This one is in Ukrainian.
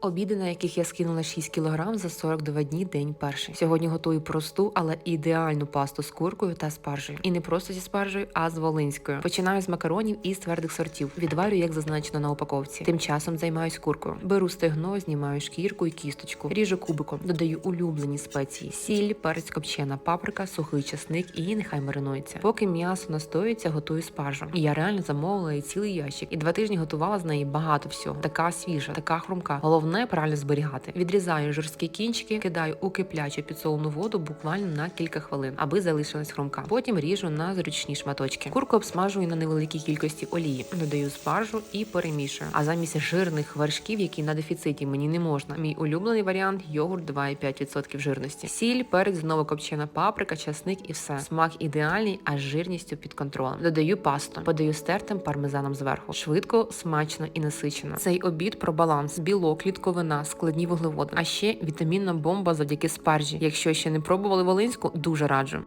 Обіди, на яких я скинула 6 кг за 42 дні день перший. Сьогодні готую просту, але ідеальну пасту з куркою та спаржею. І не просто зі спаржею, а з волинською. Починаю з макаронів із твердих сортів. Відварю, як зазначено на упаковці. Тим часом займаюсь куркою. Беру стегно, знімаю шкірку і кісточку, ріжу кубиком, додаю улюблені спеції: сіль, перець копчена, паприка, сухий часник і нехай маринується. Поки м'ясо настоюється, готую спаржу. І я реально замовила її цілий ящик. І два тижні готувала з неї багато всього. Така свіжа, така хрумка. Головне правильно зберігати. Відрізаю жорсткі кінчики, кидаю у киплячу підсолену воду буквально на кілька хвилин, аби залишилась хрумка. Потім ріжу на зручні шматочки. Курку обсмажую на невеликій кількості олії, додаю спаржу і перемішую. А замість жирних вершків, які на дефіциті мені не можна. Мій улюблений варіант йогурт 2,5% жирності. Сіль, перець, знову копчена паприка, часник і все. Смак ідеальний, а з жирністю під контролем. Додаю пасту, подаю стертим пармезаном зверху. Швидко, смачно і насичено. Цей обід про баланс, білок, клітковина, складні вуглеводи. А ще вітамінна бомба завдяки спаржі. Якщо ще не пробували волинську, дуже раджу.